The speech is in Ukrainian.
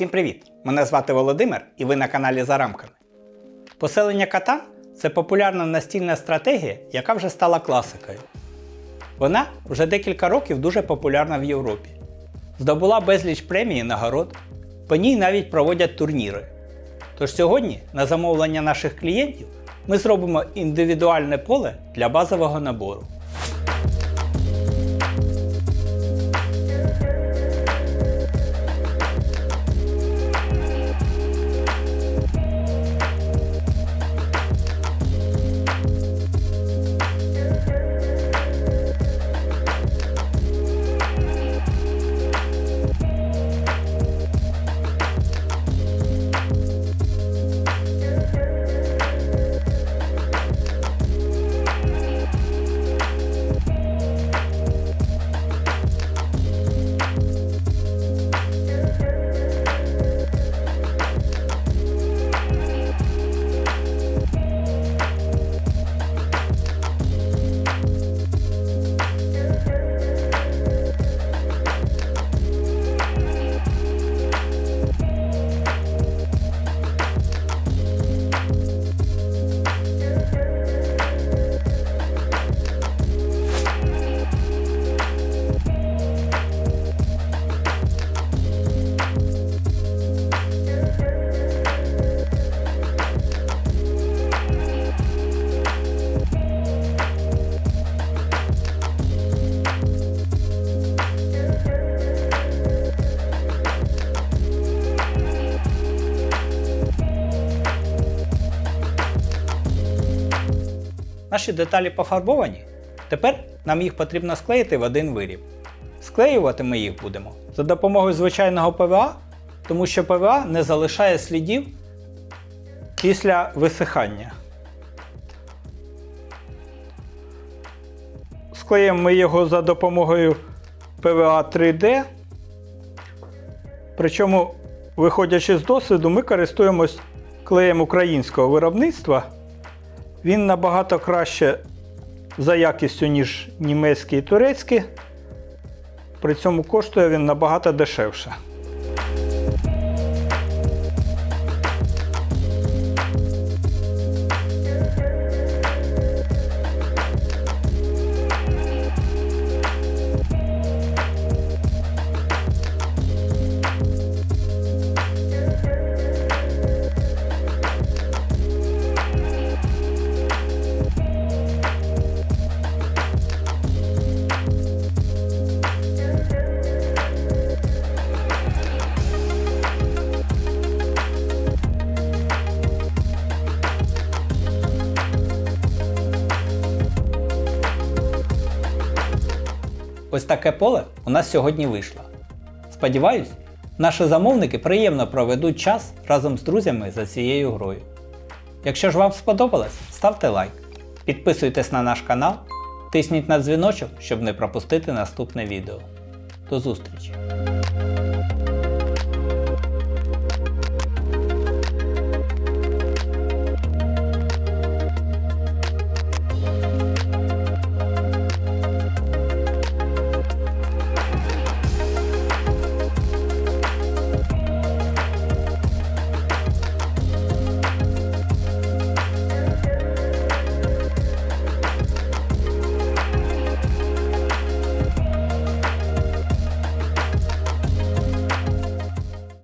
Всім привіт! Мене звати Володимир і ви на каналі За рамками. Поселення Катан це популярна настільна стратегія, яка вже стала класикою. Вона вже декілька років дуже популярна в Європі. Здобула безліч премій і нагород, по ній навіть проводять турніри. Тож сьогодні, на замовлення наших клієнтів, ми зробимо індивідуальне поле для базового набору. Наші деталі пофарбовані. Тепер нам їх потрібно склеїти в один виріб. Склеювати ми їх будемо за допомогою звичайного ПВА, тому що ПВА не залишає слідів після висихання. Склеїмо ми його за допомогою ПВА 3D. Причому, виходячи з досвіду, ми користуємось клеєм українського виробництва. Він набагато краще за якістю, ніж німецький і турецький. При цьому коштує він набагато дешевше. Ось таке поле у нас сьогодні вийшло. Сподіваюсь, наші замовники приємно проведуть час разом з друзями за цією грою. Якщо ж вам сподобалось, ставте лайк, підписуйтесь на наш канал, тисніть на дзвіночок, щоб не пропустити наступне відео. До зустрічі!